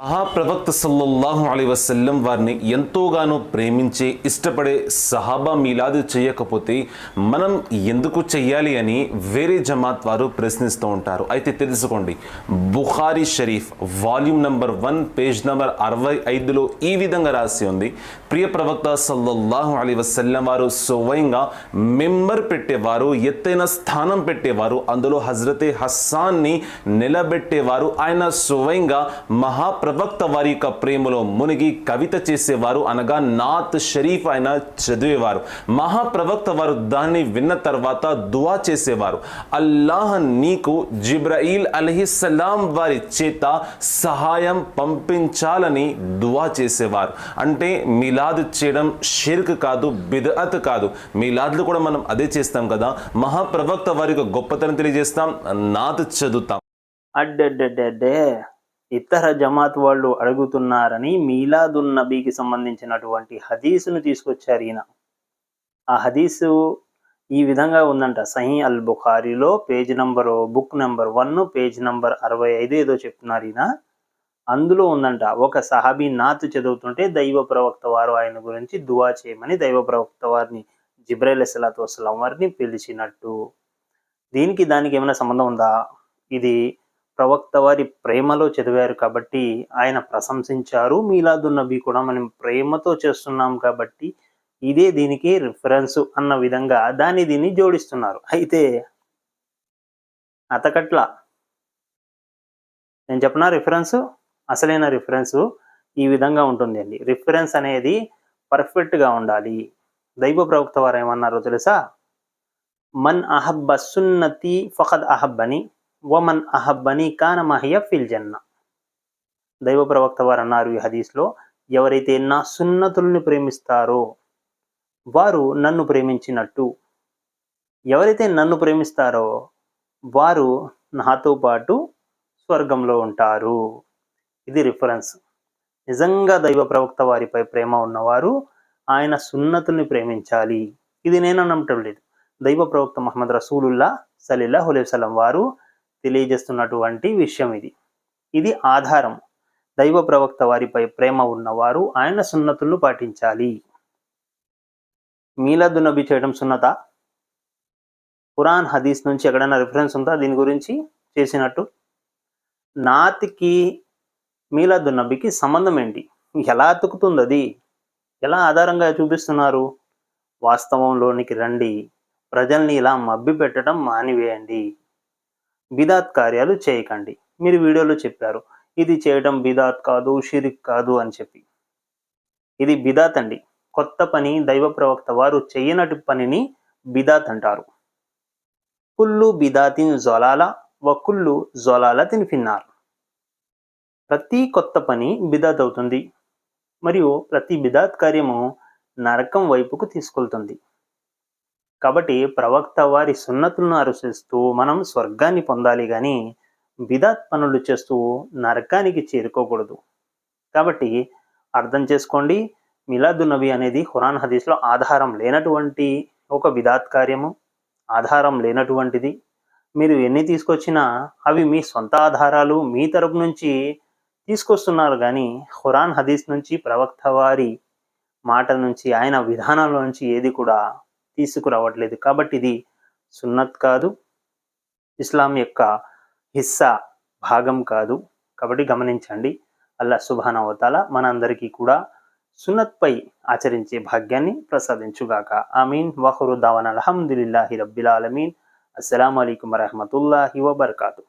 మహాప్రవక్త సల్లల్లాహు అలీ వసల్లం వారిని ఎంతోగానో ప్రేమించే ఇష్టపడే సహాబా మీలాదు చేయకపోతే మనం ఎందుకు చెయ్యాలి అని వేరే జమాత్ వారు ప్రశ్నిస్తూ ఉంటారు. అయితే తెలుసుకోండి Bukhari Sharif volume number one page number అరవై ఐదులో ఈ విధంగా రాసి ఉంది. ప్రియ ప్రవక్త సల్లల్లాహు అలీ వసల్లం వారు స్వయంగా మెంబర్ పెట్టేవారు ఎత్తైన స్థానం పెట్టేవారు అందులో హజరతే హస్సాన్ని నిలబెట్టేవారు. ఆయన స్వయంగా మహా ప్రవక్త వారి యొక్క ప్రేమలో మునిగి కవిత చేసేవారు అనగా నాత్ షరీఫ్ ఆయన చదివేవారు. మహాప్రవక్త వారు దాన్ని విన్న తర్వాత దువా చేసేవారు. అల్లాహ్ నీకు జిబ్రయిల్ అలహిస్సలాం వారి చేత సహాయం పంపించాలని దువా చేసేవారు. అంటే మిలాద్ చేయడం షిర్క్ కాదు బిదఅత్ కాదు. మిలాద్లు కూడా మనం అదే చేస్తాం కదా. మహాప్రవక్త వారి యొక్క గొప్పతనం తెలియజేస్తాం నాత్ చదువుతాం. అడ్డెడ్డెడ్డే ఇతర జమాత్ వాళ్ళు అడుగుతున్నారని మీలాదున్ నబీకి సంబంధించినటువంటి హదీసును తీసుకొచ్చారు ఈయన. ఆ హదీసు ఈ విధంగా ఉందంట. సహీ అల్ బుఖారిలో page number book number one page number అరవై ఐదు ఏదో చెప్తున్నారు ఈయన. అందులో ఉందంట ఒక సహాబీ నాతు చదువుతుంటే దైవ ప్రవక్త వారు ఆయన గురించి దువా చేయమని దైవ ప్రవక్త వారిని జిబ్రైల్ సలాతు వసలాం వారిని పిలిచినట్టు. దీనికి దానికి ఏమైనా సంబంధం ఉందా? ఇది ప్రవక్త వారి ప్రేమలో చదివారు కాబట్టి ఆయన ప్రశంసించారు. మీలాదు కూడా మనం ప్రేమతో చేస్తున్నాం కాబట్టి ఇదే దీనికి రిఫరెన్స్ అన్న విధంగా దాన్ని దీన్ని జోడిస్తున్నారు. అయితే అతకట్ల నేను చెప్పిన రిఫరెన్స్ అసలైన రిఫరెన్స్ ఈ విధంగా ఉంటుంది అండి రిఫరెన్స్ అనేది పర్ఫెక్ట్గా ఉండాలి. దైవ ప్రవక్త వారు ఏమన్నారో తెలుసా? మన్ అహబ్బ సున్నతి ఫఖద్ అహబ్బని వమన్ అహబ్బని కాన మహియ ఫిల్ జన్న. దైవ ప్రవక్త వారు అన్నారు ఈ హదీస్లో ఎవరైతే నా సున్నతుల్ని ప్రేమిస్తారో వారు నన్ను ప్రేమించినట్టు. ఎవరైతే నన్ను ప్రేమిస్తారో వారు నాతో పాటు స్వర్గంలో ఉంటారు. ఇది రిఫరెన్స్. నిజంగా దైవ ప్రవక్త వారిపై ప్రేమ ఉన్నవారు ఆయన సున్నతుల్ని ప్రేమించాలి. ఇది నేను అనటం లేదు. దైవ ప్రవక్త మహమ్మద్ రసూలుల్లా సలీల్లా సలం వారు తెలియజేస్తున్నటువంటి విషయం ఇది. ఇది ఆధారం. దైవ ప్రవక్త వారిపై ప్రేమ ఉన్నవారు ఆయన సున్నతులు పాటించాలి. మీల నబీ చేయడం సున్నత? ఖురాన్ హదీస్ నుంచి ఎక్కడైనా రిఫరెన్స్ ఉందా? దీని గురించి చేసినట్టు? నాతికి మీలద్దు నబీకి సంబంధం ఏంటి? ఎలా అతుకుతుంది అది ఎలా ఆధారంగా చూపిస్తున్నారు? వాస్తవంలోనికి రండి. ప్రజల్ని ఇలా మబ్బి పెట్టడం మానివేయండి. బిదాత్ కార్యాలు చేయకండి. మీరు వీడియోలో చెప్పారు ఇది చేయడం బిదాత్ కాదు షిరిక్ కాదు అని చెప్పి. ఇది బిదాత్ అండి. కొత్త పని దైవ ప్రవక్త వారు చేయనటి పనిని బిదాత్ అంటారు. కుల్లు బిదాతిన్ జొలాల వ కుల్లు జొలాల తినిఫిన్నారు ప్రతి కొత్త పని బిదాత్ అవుతుంది. మరియు ప్రతి బిదాత్ కార్యము నరకం వైపుకు తీసుకెళ్తుంది. కాబట్టి ప్రవక్త వారి సున్నతులను అనుసరిస్తూ మనం స్వర్గాన్ని పొందాలి కానీ బిదాత్ పనులు చేస్తూ నరకానికి చేరుకోకూడదు. కాబట్టి అర్థం చేసుకోండి మిలాదు నబీ అనేది ఖురాన్ హదీస్లో ఆధారం లేనటువంటి ఒక బిదాత్ కార్యము ఆధారం లేనటువంటిది. మీరు ఎన్ని తీసుకొచ్చినా అవి మీ సొంత ఆధారాలు మీ తరపు నుంచి తీసుకొస్తున్నారు కానీ ఖురాన్ హదీస్ నుంచి ప్రవక్త వారి మాట నుంచి ఆయన విధానాల నుంచి ఏది కూడా తీసుకురావట్లేదు. కాబట్టి ఇది సున్నత్ కాదు. ఇస్లాం యొక్క హిస్సా భాగం కాదు. కాబట్టి గమనించండి. అల్లా సుభానవతాల మనందరికీ కూడా సున్నత్పై ఆచరించే భాగ్యాన్ని ప్రసాదించుగాక. ఆమీన్. వహరు దావన్ అల్హమ్దుల్లాహి రబ్బిల్ ఆలమీన్. అస్సలం అయికం వరహమతుల్లాహి వబర్కాతు